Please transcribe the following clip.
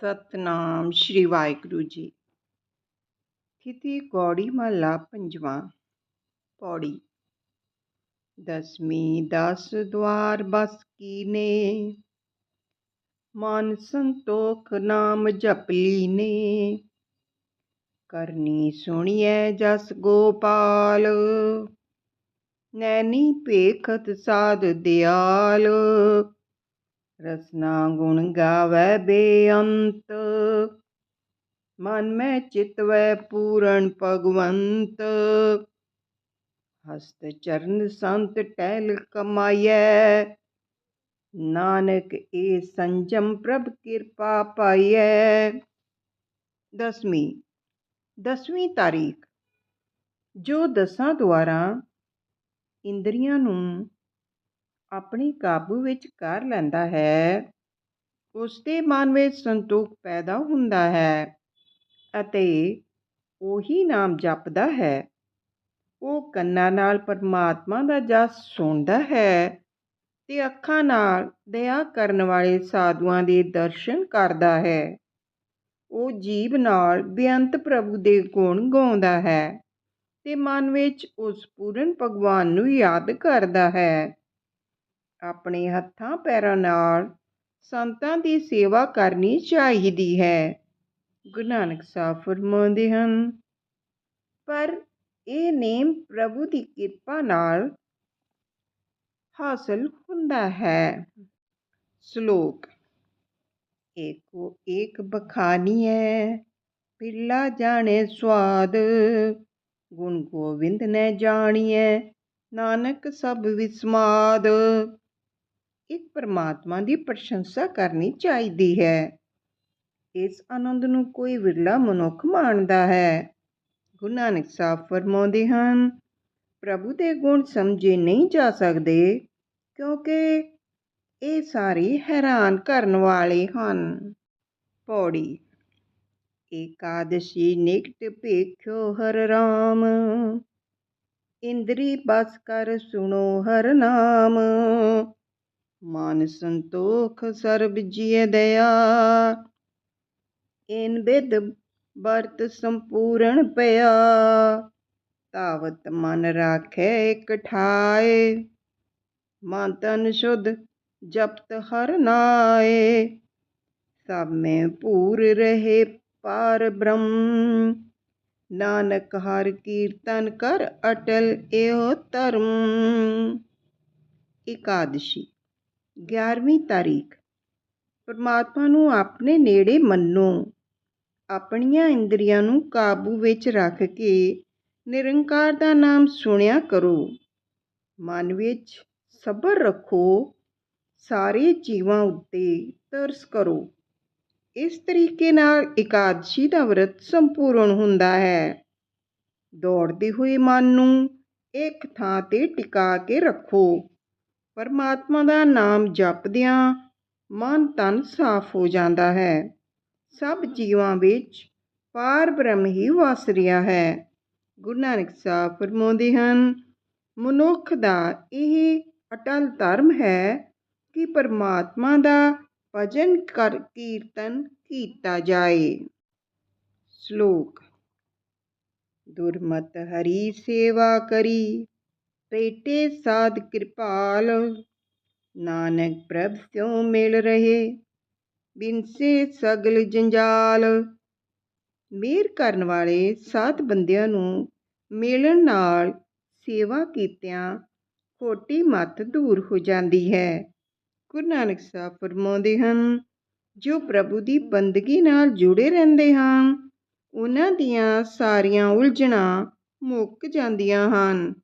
ਸਤਨਾਮ ਸ਼੍ਰੀ ਵਾਹਿਗੁਰੂ ਜੀ। ਥਿਤੀ ਕੌੜੀ ਮਹਲਾ ਪੰਜਵਾਂ, ਪੌੜੀ। ਦਸਵੀਂ ਦਸ ਦਵਾਰ ਬਸ ਕੀਨੇ ਮਨ ਸੰਤੋਖ ਨਾਮ ਜਪ ਲੀਨੇ ਕਰਨੀ ਸੁਣੀਐ ਜਸ ਗੋਪਾਲ। ਨੈਣੀ ਭੇਖਤ ਸਾਧ ਦਿਆਲ। ਰਸਨਾ ਗੁਣ ਗਾਵੈ ਬੇਅੰਤ ਮਨ ਮੈਂ ਚਿਤਵੈ ਪੂਰਨ ਭਗਵੰਤ। ਹਸਤ ਚਰਨ ਸੰਤ ਟਹਿਲ ਕਮਾਈਐ। ਨਾਨਕ ਏ ਸੰਜਮ ਪ੍ਰਭ ਕਿਰਪਾ ਪਾਈਐ। ਦਸਵੀਂ ਦਸਵੀਂ ਤਾਰੀਖ। ਜੋ ਦਸਾਂ ਦੁਆਰਾ ਇੰਦਰੀਆਂ ਨੂੰ ਆਪਣੇ ਕਾਬੂ ਵਿੱਚ ਕਰ ਲੈਂਦਾ ਹੈ। ਉਸ ਦੇ ਮਨ ਵਿੱਚ ਸੰਤੋਖ ਪੈਦਾ ਹੁੰਦਾ ਹੈ ਅਤੇ ਉਹੀ ਨਾਮ ਜਪਦਾ ਹੈ। ਉਹ ਕੰਨਾਂ ਨਾਲ ਪਰਮਾਤਮਾ ਦਾ ਜਸ ਸੁਣਦਾ ਹੈ ਤੇ ਅੱਖਾਂ ਨਾਲ ਦਇਆ ਕਰਨ ਵਾਲੇ ਸਾਧੂਆਂ ਦੇ ਦਰਸ਼ਨ ਕਰਦਾ ਹੈ। ਉਹ ਜੀਵ ਨਾਲ ਬੇਅੰਤ ਪ੍ਰਭੂ ਦੇ ਗੁਣ ਗਾਉਂਦਾ ਹੈ ਤੇ ਮਨ ਵਿੱਚ ਉਸ ਪੂਰਨ ਭਗਵਾਨ ਨੂੰ ਯਾਦ ਕਰਦਾ ਹੈ। ਆਪਣੇ ਹੱਥਾਂ ਪੈਰਾਂ ਨਾਲ ਸੰਤਾਂ ਦੀ ਸੇਵਾ ਕਰਨੀ ਚਾਹੀਦੀ ਹੈ। ਗੁਰੂ ਨਾਨਕ ਸਾਹਿਬ ਫਰਮਾਉਂਦੇ ਹਨ, ਪਰ ਇਹ ਨੇਮ ਪ੍ਰਭੂ ਦੀ ਕਿਰਪਾ ਨਾਲ ਹਾਸਲ ਹੁੰਦਾ ਹੈ। ਸ਼ਲੋਕ, ਏਕੋ ਏਕ ਬਖਾਨੀ ਹੈ ਪਿੱਲਾ ਜਾਣੇ ਸਵਾਦ ਗੁਣ ਗੋਬਿੰਦ ਨੇ ਜਾਣੀਐ, ਨਾਨਕ ਸਭ ਵਿਸਮਾਦ। ਇੱਕ ਪਰਮਾਤਮਾ ਦੀ ਪ੍ਰਸ਼ੰਸਾ ਕਰਨੀ ਚਾਹੀਦੀ ਹੈ। ਇਸ ਆਨੰਦ ਨੂੰ ਕੋਈ ਵਿਰਲਾ ਮਨੁੱਖ ਮਾਣਦਾ ਹੈ। ਗੁਰੂ ਨਾਨਕ ਸਾਹਿਬ ਫਰਮਾਉਂਦੇ ਹਨ, ਪ੍ਰਭੂ ਦੇ ਗੁਣ ਸਮਝੇ ਨਹੀਂ ਜਾ ਸਕਦੇ, ਕਿਉਂਕਿ ਇਹ ਸਾਰੇ ਹੈਰਾਨ ਕਰਨ ਵਾਲੇ ਹਨ। ਪੌੜੀ, ਏਕਾਦਸ਼ੀ ਨਿਕਟ ਭੇਖਿਓ ਹਰ ਰਾਮ, ਇੰਦਰੀ ਬਸ ਕਰ ਸੁਣੋ ਹਰ ਨਾਮ। ਮਨ ਸੰਤੋਖ ਸਰਬ ਜੀਏ ਦਇਆ। ਇਨ ਬਿਦ ਵਰਤ ਸੰਪੂਰਨ ਪਿਆ। ਤਾਵਤ ਮਨ ਰਾਖੇ ਇਕ ਠਾਏ। ਮਨ ਤਨ ਸ਼ੁੱਧ ਜਪਤ ਹਰ ਨਾਏ। ਸਭ ਮੈਂ ਪੂਰ ਰਹੇ ਪਾਰ ਬ੍ਰਹਮ। ਨਾਨਕ ਹਰ ਕੀਰਤਨ ਕਰ ਅਟਲ ਇਹੋ ਧਰਮ। ਇਕਾਦਸ਼ੀ। 11ਵੀਂ ਤਾਰੀਖ। ਪਰਮਾਤਮਾ ਨੂੰ ਆਪਣੇ ਨੇੜੇ ਮੰਨੋ। ਆਪਣੀਆਂ ਇੰਦਰੀਆਂ ਨੂੰ ਕਾਬੂ ਵਿੱਚ ਰੱਖ ਕੇ ਨਿਰੰਕਾਰ ਦਾ ਨਾਮ ਸੁਣਿਆ ਕਰੋ। ਮਨ ਵਿੱਚ ਸਬਰ ਰੱਖੋ। ਸਾਰੇ ਜੀਵਾਂ ਉੱਤੇ ਤਰਸ ਕਰੋ। ਇਸ ਤਰੀਕੇ ਨਾਲ ਇਕਾਦਸ਼ੀ ਦਾ ਵਰਤ ਸੰਪੂਰਨ ਹੁੰਦਾ ਹੈ। ਦੌੜਦੇ ਹੋਏ ਮਨ ਨੂੰ ਇੱਕ ਥਾਂ ਤੇ ਟਿਕਾ ਕੇ ਰੱਖੋ। ਪਰਮਾਤਮਾ ਦਾ ਨਾਮ ਜਪਦਿਆਂ ਮਨ ਤਨ ਸਾਫ਼ ਹੋ ਜਾਂਦਾ ਹੈ। ਸਭ ਜੀਵਾਂ ਵਿੱਚ ਪਾਰ ਬ੍ਰਹਮ ਹੀ ਵਸ ਰਿਹਾ ਹੈ। ਗੁਰੂ ਨਾਨਕ ਸਾਹਿਬ ਫਰਮਾਉਂਦੇ ਹਨ, ਮਨੁੱਖ ਦਾ ਇਹ ਅਟਲ ਧਰਮ ਹੈ ਕਿ ਪਰਮਾਤਮਾ ਦਾ ਭਜਨ ਕਰ ਕੀਰਤਨ ਕੀਤਾ ਜਾਏ। ਸ਼ਲੋਕ ਦੁਰਮਤ ਹਰੀ ਸੇਵਾ ਕਰੀ। ਪੇਟੇ ਸਾਧ ਕਿਰਪਾਲ, ਨਾਨਕ ਪ੍ਰਭ ਸਿਉ ਮਿਲ ਰਹੇ, ਬਿਨਸੇ ਸਗਲ ਜੰਜਾਲ। ਮੇਰ ਕਰਨ ਵਾਲੇ ਸਾਧ ਬੰਦਿਆਂ ਨੂੰ ਮਿਲਣ ਨਾਲ ਸੇਵਾ ਕੀਤਿਆਂ ਖੋਟੀ ਮਤ ਦੂਰ ਹੋ ਜਾਂਦੀ ਹੈ। ਗੁਰੂ ਨਾਨਕ ਸਾਹਿਬ ਫਰਮਾਉਂਦੇ ਹਨ, ਜੋ ਪ੍ਰਭੂ ਦੀ ਬੰਦਗੀ ਨਾਲ ਜੁੜੇ ਰਹਿੰਦੇ ਹਨ, ਉਹਨਾਂ ਦੀਆਂ ਸਾਰੀਆਂ ਉਲਝਣਾਂ ਮੁੱਕ ਜਾਂਦੀਆਂ ਹਨ।